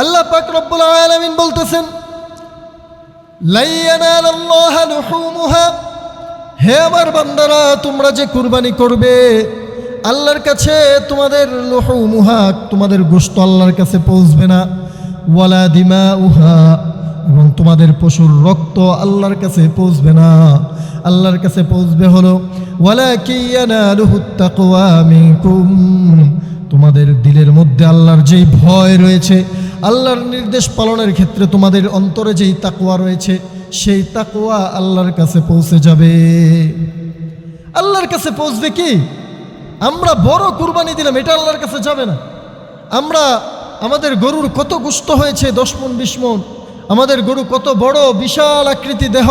আল্লাহ পাক রব্বুল আলামিন বলতেছেন হে আমার বান্দারা, তোমরা যে কুরবানি করবে, আল্লাহর কাছে তোমাদের লুহুমুহা তোমাদের গোশত আল্লাহর কাছে পৌঁছবে না। ওয়ালা দিমা উহা এবং তোমাদের পশুর রক্ত আল্লাহর কাছে পৌঁছবে না। আল্লাহর কাছে পৌঁছবে হলো ওয়ালা কিয়ানালুহুত তাকওয়া মিনকুম। তোমাদের দিলের মধ্যে আল্লাহর যেই ভয় রয়েছে, আল্লাহর নির্দেশ পালনের ক্ষেত্রে তোমাদের অন্তরে যেই তাকুয়া রয়েছে, সেই তাকুয়া আল্লাহর কাছে পৌঁছে যাবে। আল্লাহর কাছে পৌঁছবে কি? আমরা বড় কুরবানি দিলাম, এটা আল্লাহর কাছে যাবে না। আমরা, আমাদের গরুর কত গুস্ত হয়েছে, দশ মন, বিশ মন, আমাদের গরু কত বড়, বিশাল আকৃতি দেহ,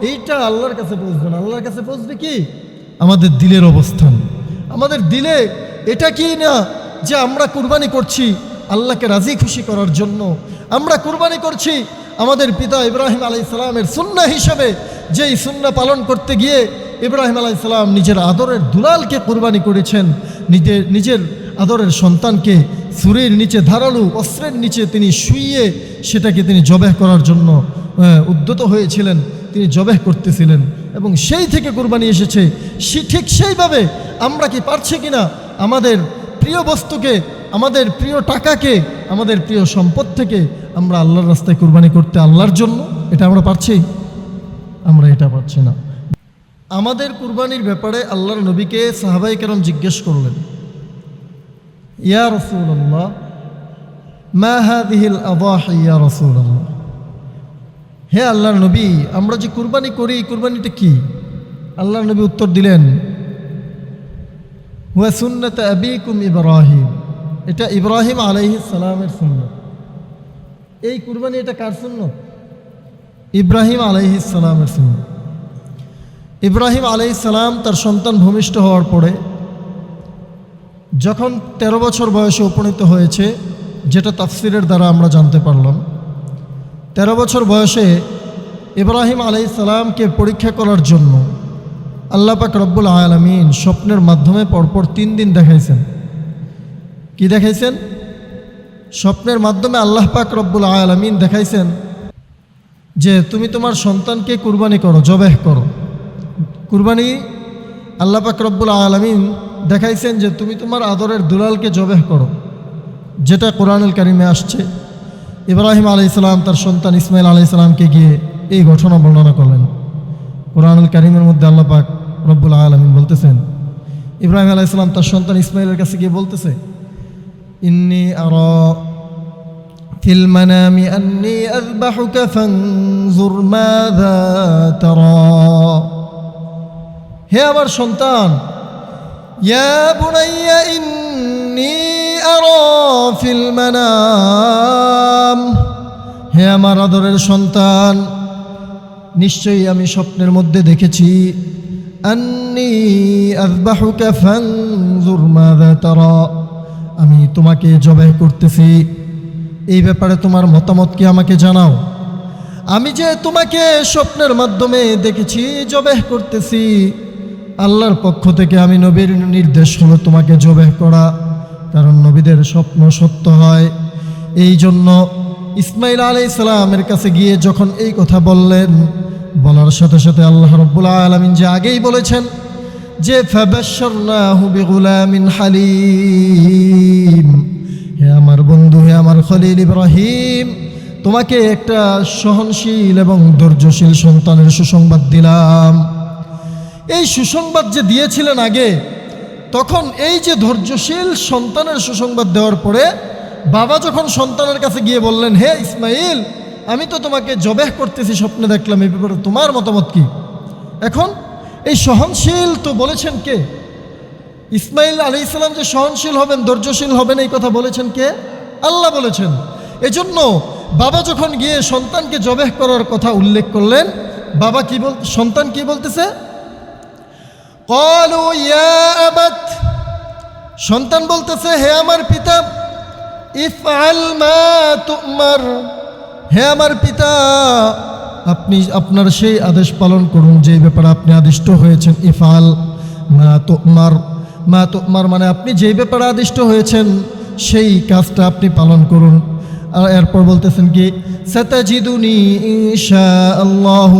এইটা আল্লাহর কাছে পৌঁছবে না। আল্লাহর কাছে পৌঁছবে কি? আমাদের দিলের অবস্থান। আমাদের দিলে এটা কি না যে আমরা কুরবানি করছি আল্লাহকে রাজি খুশি করার জন্য? আমরা কুরবানি করছি আমাদের পিতা ইব্রাহিম আলাইসালামের সুন্না হিসাবে, যেই সুন্না পালন করতে গিয়ে ইব্রাহিম আলাইসালাম নিজের আদরের দুলালকে কুরবানি করেছেন। নিজের নিজের আদরের সন্তানকে সুরের নিচে ধারালু অস্ত্রের নিচে তিনি শুইয়ে সেটাকে তিনি জবেহ করার জন্য উদ্যত হয়েছিলেন। তিনি জবেহ করতেছিলেন এবং সেই থেকে কুরবানি এসেছে। সে ঠিক সেইভাবে আমরা কি পারছি কিনা? আমাদের প্রিয় বস্তুকে, আমাদের প্রিয় টাকাকে, আমাদের প্রিয় সম্পদ থেকে আমরা আল্লাহর রাস্তায় কুরবানি করতে আল্লাহর জন্য, এটা আমরা পারছি? আমরা এটা পারছি না। আমাদের কুরবানির ব্যাপারে আল্লাহর নবীকে সাহাবাই কেরম জিজ্ঞেস করলেন, ইয়া রসুল্লাহ মা রসুল্লাহ হে আল্লাহর নবী, আমরা যে কুরবানি করি, কুরবানিটা কি? আল্লাহর নবী উত্তর দিলেন হুয়া সুন্নত আবিকুম ইব্রাহিম। এটা ইব্রাহিম আলাইহিস সালামের সুন্নত। এই কুরবানি এটা কার সুন্নত? ইব্রাহিম আলাইহিস সালামের সুন্নত। ইব্রাহিম আলাইহিস সালাম তার সন্তান ভূমিষ্ঠ হওয়ার পরে যখন ১৩ বছর বয়সে উপনীত হয়েছে, যেটা তাফসিরের দ্বারা আমরা জানতে পারলাম ১৩ বছর বয়সে ইব্রাহিম আলাইহিস সালামকে পরীক্ষা করার জন্য আল্লাহ পাক রব্বুল আলমিন স্বপ্নের মাধ্যমে পরপর তিন দিন দেখাইছেন। কি দেখাইছেন? স্বপ্নের মাধ্যমে আল্লাহ পাক রব্বুল আলমিন দেখাইছেন যে তুমি তোমার সন্তানকে কুরবানি করো, জবেহ করো। কুরবানি আল্লাহ পাক রব্বুল আলমিন দেখাইছেন যে তুমি তোমার আদরের দুলালকে জবেহ করো, যেটা কোরআনুল কারিমে আসছে। ইব্রাহিম আলি ইসলাম তার সন্তান ইসমাইল আলি ইসলামকে গিয়ে এই ঘটনা বর্ণনা করলেন। কোরআনুল কারিমের মধ্যে আল্লাহ পাক রব্বুল আলমিন বলতেছেন, ইব্রাহিম আলাহ ইসলাম তার সন্তান ইসমাইলের কাছে গিয়ে বলতেছে, ইন্নি আর ফিল মানামি আন্নি আযবাহুকা ফানজুর মাযা তারা। হে আমার সন্তান, ইয়া বুনাইয়া ইন্নি আরা ফিল মানাম। হে আমার আদরের সন্তান নিশ্চয়ই আমি স্বপ্নের মধ্যে দেখেছি। আমি তোমাকে জবাই করতেছি। এই ব্যাপারে তোমার মতামত কি আমাকে জানাও? আমি যে তোমাকে স্বপ্নের মাধ্যমে দেখেছি জবেহ করতেছি, আল্লাহর পক্ষ থেকে আমি নবীর নির্দেশ হলো তোমাকে জবেহ করা, কারণ নবীদের স্বপ্ন সত্য হয়। এই জন্য ইসমাইল আলি ইসলামের কাছে গিয়ে যখন এই কথা বললেন বলার সাথে সাথে আল্লাহ রব্বুল আলমিন যে আগেই বলেছেন যে হালিম। হে আমার বন্ধু, হে আমার খলিল ইব্রাহিম, তোমাকে একটা সহনশীল এবং ধৈর্যশীল সন্তানের সুসংবাদ দিলাম। এই সুসংবাদ যে দিয়েছিলেন আগে, তখন এই যে ধৈর্যশীল সন্তানের সুসংবাদ দেওয়ার পরে বাবা যখন সন্তানের কাছে গিয়ে বললেন, হে ইসমাইল আমি তো তোমাকে জবেহ করতেছি, স্বপ্নে দেখলাম এই ব্যাপারে তোমার মতামত কি? এখন, এই সহনশীল তো বলেছেন কে? ইসমাইল আলি ইসলাম যে সহনশীল হবেন, ধৈর্যশীল হবেন, এই কথা বলেছেন কে? আল্লাহ বলেছেন। এজন্য বাবা যখন গিয়ে সন্তানকে জবেহ করার কথা উল্লেখ করলেন, বাবা কি বল, সন্তান কি বলতেছে? সন্তান বলতেছে, হে আমার পিতা, ইফআল মা তুমার। হে আমার পিতা, আপনি আপনার সেই আদেশ পালন করুন যে ব্যাপারে আপনি আদিষ্ট হয়েছেন। ইফাল মা তুমার মা তুমার মানে আপনি যেই ব্যাপারে আদিষ্ট হয়েছেন, সেই কাজটা আপনি পালন করুন। আর এরপর বলতেছেন কি, সাতাজিদুনি আল্লাহু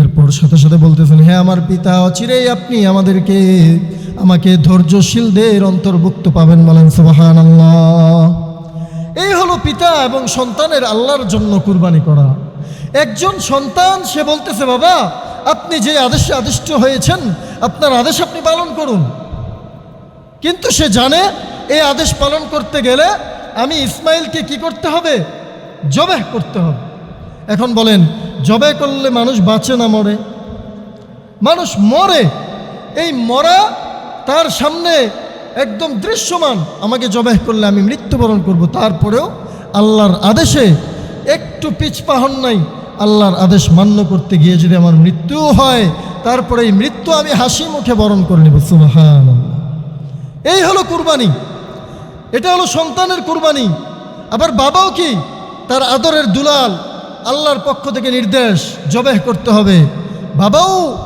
এরপর সাথে সাথে বলতেছেন হ্যাঁ আমার পিতা, অচিরেই আপনি আমাদেরকে, আমাকে ধৈর্যশীলদের অন্তর্ভুক্ত পাবেন বলেন, সুবহানাল্লাহ। এই হলো পিতা এবং সন্তানের আল্লাহর জন্য কুরবানি করা। একজন সন্তান, সে বলতেছে, বাবা, আপনি যে আদেশে আদিষ্ট হয়েছেন, আপনার আদেশ আপনি পালন করুন। কিন্তু সে জানে, এই আদেশ পালন করতে গেলে আমি ইসমাইলকে কি করতে হবে? জবেহ করতে হবে। এখন বলেন জবে করলে মানুষ বাঁচে না মরে? মানুষ মরে। এই মরা তার সামনে একদম দৃশ্যমান। আমাকে জবেহ করলে আমি মৃত্যুবরণ করব। তারপরেও আল্লাহর আদেশে একটু পিছপা হন নাই। আল্লাহর আদেশ মান্য করতে গিয়ে যদি আমার মৃত্যুও হয়, তারপরে এই মৃত্যু আমি হাসি মুখে বরণ করে নেব। সুবাহান এই হলো কুরবানি। এটা হলো সন্তানের কুরবানি। আবার বাবাও কি? তার আদরের দুলাল। আল্লাহর পক্ষ থেকে নির্দেশ জবেহ করতে হবে। বাবাও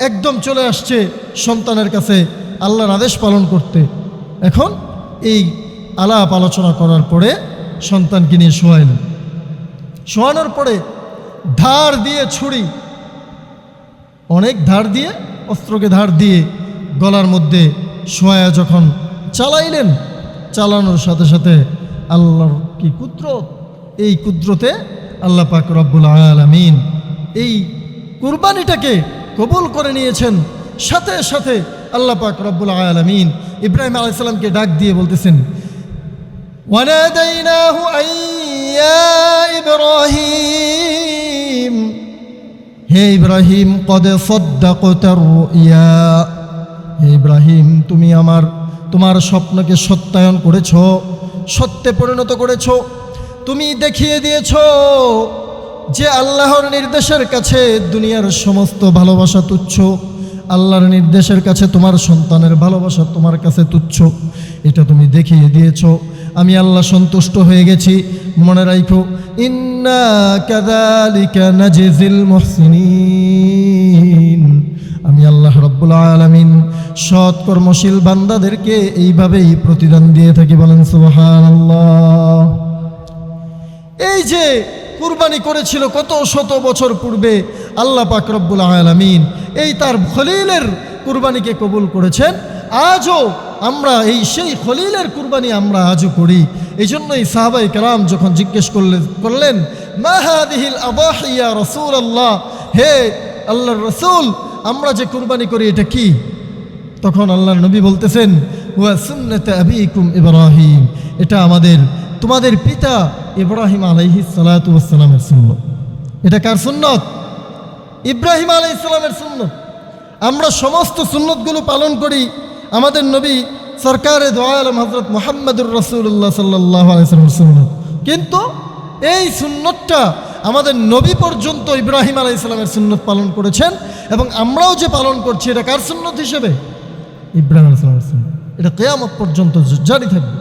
একদম চলে আসছে সন্তানের কাছে। আল্লাহর আদেশ পালন করতে। এখন এই আলাপ আলোচনা করার পরে সন্তানকে নিয়ে শোয়াইলেন শোয়ানোর পরে ধার দিয়ে ছুরি। অনেক ধার দিয়ে, অস্ত্রকে ধার দিয়ে গলার মধ্যে শোয়া যখন চালাইলেন, চালানোর সাথে সাথে আল্লাহর কি কুদরত? এই কুদরতে আল্লাহ পাক রব্বুল আলামিন এই কুরবানিটাকে কবুল করে নিয়েছেন। সাথে সাথে আল্লাহ পাক রব্বুল আলামিন ইব্রাহিম আলাইসাল্লামকে ডাক দিয়ে বলতেছেন وناديناه أن يا إبراهيم হে ইব্রাহিম কদে সদ্দাকতার ইয়া হে ইব্রাহিম তুমি আমার তোমার স্বপ্নকে সত্যায়ন করেছ সত্যে পরিণত করেছ তুমি দেখিয়ে দিয়েছ যে আল্লাহর নির্দেশের কাছে দুনিয়ার সমস্ত ভালোবাসা তুচ্ছ আল্লাহর নির্দেশের কাছে তোমার সন্তানের ভালোবাসা তোমার কাছে তুচ্ছ। এটা তুমি দেখিয়ে দিয়েছ। আমি আল্লাহ সন্তুষ্ট হয়ে গেছি। মনে রাখো ইন্না আমি আল্লাহ রব্বুল আলামিন, সৎ কর্মশীল বান্দাদেরকে এইভাবেই প্রতিদান দিয়ে থাকি বলেন সুবহানাল্লাহ। এই যে কুরবানি করেছিল কত শত বছর পূর্বে আল্লাহ পাক রব্বুল আলামিন। এই তার খলিলের কুরবানিকে কবুল করেছেন। আজও আমরা এই সেই খলিলের কুরবানি আমরা আজও করি। এই জন্যই সাহাবাই কালাম যখন জিজ্ঞেস করলেন করলেন মাহাদিহিল আবাহ ইয়া রসুল আল্লাহ হে আল্লাহর রসুল, আমরা যে কুরবানি করি এটা কি? তখন আল্লাহর নবী বলতেছেন, হুয়া সুন্নত আবিকুম ইব্রাহিম। এটা আমাদের তোমাদের পিতা ইব্রাহিম আলাইহি সালাতু ওয়াসসালামের সুন্নত। এটা কার সুন্নত? ইব্রাহিম আলাইহিস সালামের সুন্নত। আমরা সমস্ত সুন্নতগুলো পালন করি আমাদের নবী সরকারে দোয়া আলম হজরত মোহাম্মদুর রসুল্লাহ সাল্লাহ আলাইসালামের সুন্নত। কিন্তু এই সুন্নতটা আমাদের নবী পর্যন্ত ইব্রাহিম আলাই ইসলামের সুন্নত পালন করেছেন এবং আমরাও যে পালন করছি এটা কার সুন্নত হিসেবে? ইব্রাহিম আলাই সুন্নত। এটা কেয়ামত পর্যন্ত জারি থাকবে।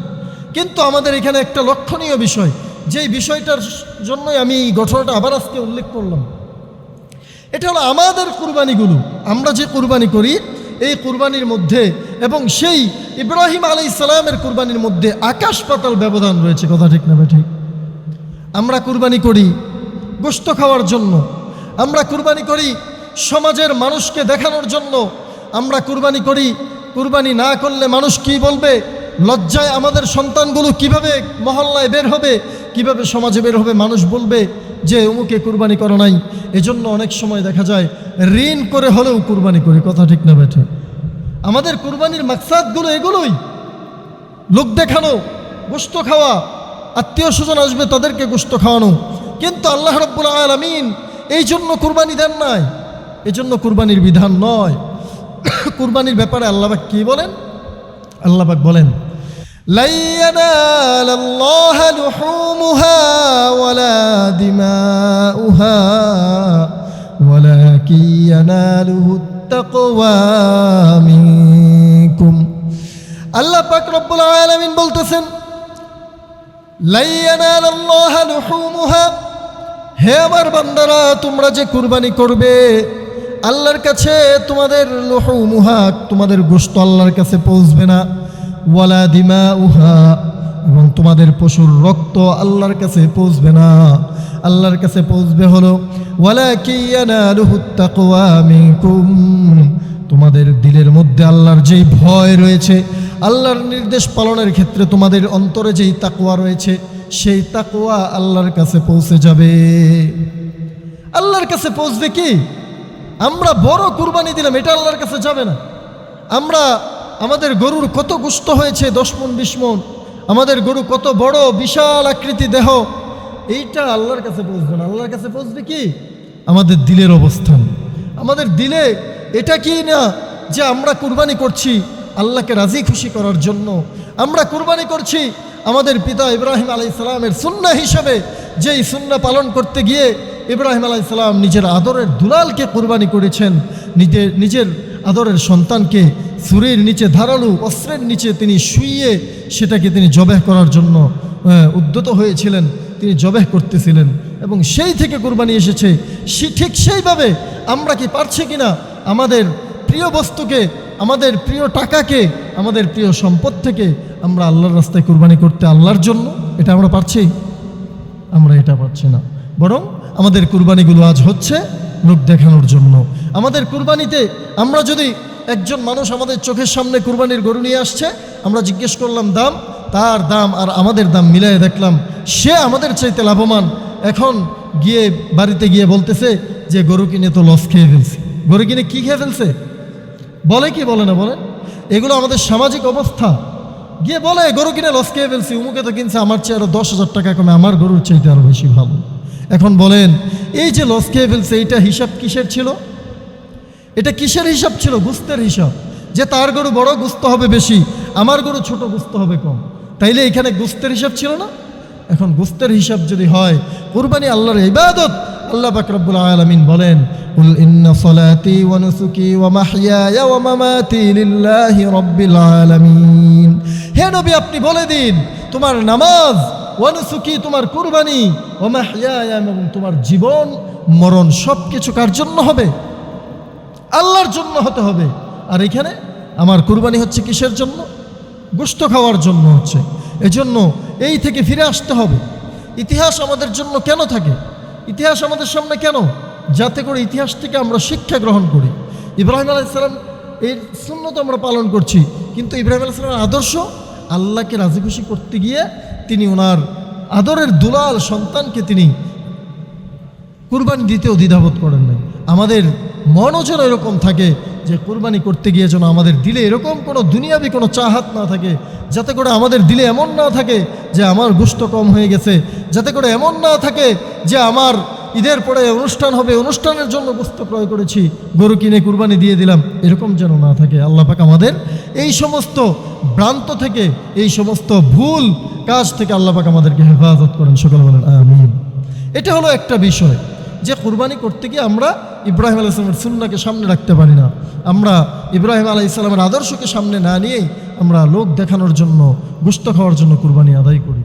কিন্তু আমাদের এখানে একটা লক্ষণীয় বিষয় যেই বিষয়টার জন্যই আমি এই ঘটনাটা আবার আজকে উল্লেখ করলাম। এটা হলো আমাদের কুরবানিগুলো। আমরা যে কুরবানি করি, এই কুরবানির মধ্যে এবং সেই ইব্রাহিম আলাই ইসলামের কুরবানির মধ্যে আকাশ পাতাল ব্যবধান রয়েছে, কথা ঠিক না ঠিক আমরা কুরবানি করি গোস্ত খাওয়ার জন্য। আমরা কুরবানি করি সমাজের মানুষকে দেখানোর জন্য। আমরা কুরবানি করি, কুরবানি না করলে মানুষ কি বলবে? লজ্জায় আমাদের সন্তানগুলো কীভাবে মহল্লায় বের হবে? কীভাবে সমাজে বের হবে? মানুষ বলবে যে অমুকে কুরবানি করো নাই। এজন্য অনেক সময় দেখা যায়, ঋণ করে হলেও কুরবানি করি। কথা ঠিক না বেঠে আমাদের কুরবানির মাকসাদগুলো এগুলোই। লোক দেখানো গোস্ত খাওয়া, আত্মীয় স্বজন আসবে তাদেরকে গোস্ত খাওয়ানো। কিন্তু আল্লাহ রব্বুল আলমিন এই জন্য কুরবানি দেন নাই। এই জন্য কুরবানির বিধান নয়। কুরবানির ব্যাপারে আল্লাহবাক কি বলেন? আল্লাহবাক বলেন لن ينال الله لحومها ولا دماؤها ولكن يناله التقوى منكم আল্লাহ পাক রব্বুল আলামিন বলতেছেন লাইয়ানাল আল্লাহ লুহুমুহা হে আমার বান্দারা তোমরা যে কুরবানি করবে আল্লাহর কাছে তোমাদের লুহুমুহা তোমাদের গোশত আল্লাহর কাছে পৌঁছবে না ওয়ালা দিমা উহা এবং তোমাদের পশুর রক্ত আল্লাহর কাছে পৌঁছবে না। আল্লাহর কাছে পৌঁছবে হলো মিনকুম। তোমাদের দিলের মধ্যে আল্লাহর যেই ভয় রয়েছে, আল্লাহর নির্দেশ পালনের ক্ষেত্রে তোমাদের অন্তরে যেই তাকওয়া রয়েছে, সেই তাকওয়া আল্লাহর কাছে পৌঁছে যাবে। আল্লাহর কাছে পৌঁছবে কি? আমরা বড় কুরবানি দিলাম, এটা আল্লাহর কাছে যাবে না। আমরা আমাদের গরুর কত গুস্ত হয়েছে দশ মন, বিশ মন? আমাদের গরু কত বড়, বিশাল আকৃতি দেহ? এইটা আল্লাহর কাছে পৌঁছবে না। আল্লাহর কাছে পৌঁছবে কি? আমাদের দিলের অবস্থান। আমাদের দিলে এটা কি না যে আমরা কুরবানি করছি আল্লাহকে রাজি খুশি করার জন্য? আমরা কুরবানি করছি আমাদের পিতা ইব্রাহিম আলাইসালামের সুন্না হিসাবে, যেই সুন্না পালন করতে গিয়ে ইব্রাহিম আলাইসালাম নিজের আদরের দুলালকে কুরবানি করেছেন। নিজের নিজের আদরের সন্তানকে সুরের নিচে ধারালু অস্ত্রের নিচে তিনি শুইয়ে সেটাকে তিনি জবেহ করার জন্য উদ্যত হয়েছিলেন। তিনি জবেহ করতেছিলেন এবং সেই থেকে কুরবানি এসেছে। সে ঠিক সেইভাবে আমরা কি পারছি কিনা? আমাদের প্রিয় বস্তুকে, আমাদের প্রিয় টাকাকে, আমাদের প্রিয় সম্পদ থেকে আমরা আল্লাহর রাস্তায় কোরবানি করতে আল্লাহর জন্য, এটা আমরা পারছি? আমরা এটা পাচ্ছি না। বরং আমাদের কুরবানিগুলো আজ হচ্ছে লোক দেখানোর জন্য। আমাদের কুরবানিতে আমরা যদি একজন মানুষ আমাদের চোখের সামনে কুরবানির গরু নিয়ে আসছে, আমরা জিজ্ঞেস করলাম দাম, তার দাম আর আমাদের দাম মিলাই দেখলাম, সে আমাদের চাইতে লাভবান। এখন গিয়ে বাড়িতে গিয়ে বলতেছে যে, গরু কিনে তো লস খেয়ে ফেলছে। গরু কিনে কি খেয়ে ফেলছে? বলে কি বলে না বলে? এগুলো আমাদের সামাজিক অবস্থা। গিয়ে বলে, গরু কিনে লস খেয়ে ফেলছি, উমুকে তো কিনছে, আমার চেয়ে আরও দশ হাজার টাকা কমে, আমার গরুর চাইতে আরও বেশি ভালো। এখন বলেন এই যে লস খেয়ে ফেলছে এইটা হিসাব কিসের ছিল এটা কিসের হিসাব ছিল গুস্তের হিসাব যে তার গরু বড় গুস্ত হবে বেশি আমার গরু ছোট গুস্ত হবে কম তাইলে এখানে গুস্তের হিসাব ছিল না এখন গুস্তের হিসাব যদি হয় কুরবানি আল্লাহর ইবাদত আল্লাহ বাকরবুল আলমিন বলেন قل إن صلاتي ونسكي ومحياي ومماتي لله رب العالمين হে নবী আপনি বলে দিন তোমার নামাজ ওয়ানুসুকি, তোমার কুরবানি ওমাহিয়ায় এবং তোমার জীবন, মরণ সব কিছু কার জন্য হবে? আল্লাহর জন্য হতে হবে। আর এখানে আমার কুরবানি হচ্ছে কিসের জন্য? গোস্ত খাওয়ার জন্য হচ্ছে। এজন্য এই থেকে ফিরে আসতে হবে। ইতিহাস আমাদের জন্য কেন থাকে? ইতিহাস আমাদের সামনে কেন? যাতে করে ইতিহাস থেকে আমরা শিক্ষা গ্রহণ করি। ইব্রাহিম আলাইসালাম এর শূন্যত আমরা পালন করছি। কিন্তু ইব্রাহিম আলাইসালামের আদর্শ, আল্লাহকে রাজি খুশি করতে গিয়ে তিনি ওনার আদরের দুলাল সন্তানকে তিনি কুরবানি দিতেও দ্বিধাবোধ করেন নাই। আমাদের মনও যেন এরকম থাকে যে কুরবানি করতে গিয়ে যেন আমাদের দিলে এরকম কোনো দুনিয়াবি কোনো চাহাত না থাকে, যাতে করে আমাদের দিলে এমন না থাকে যে আমার গুষ্ট কম হয়ে গেছে, যাতে করে এমন না থাকে যে আমার ঈদের পরে অনুষ্ঠান হবে, অনুষ্ঠানের জন্য গুস্ত ক্রয় করেছি। গরু কিনে কুরবানি দিয়ে দিলাম। এরকম যেন না থাকে, আল্লাহ পাক আমাদের এই সমস্ত ভ্রান্ত থেকে, এই সমস্ত ভুল কাজ থেকে আল্লাহ পাক আমাদেরকে হেফাজত করেন। সকল বলেন, আমিন। এটা হলো একটা বিষয় যে কুরবানি করতে গিয়ে আমরা ইব্রাহিম আলাহ ইসলামের সুন্নাকে সামনে রাখতে পারি না। আমরা ইব্রাহিম আলাহ ইসলামের আদর্শকে সামনে না নিয়েই আমরা লোক দেখানোর জন্য গুস্ত খাওয়ার জন্য কুরবানি আদায় করি।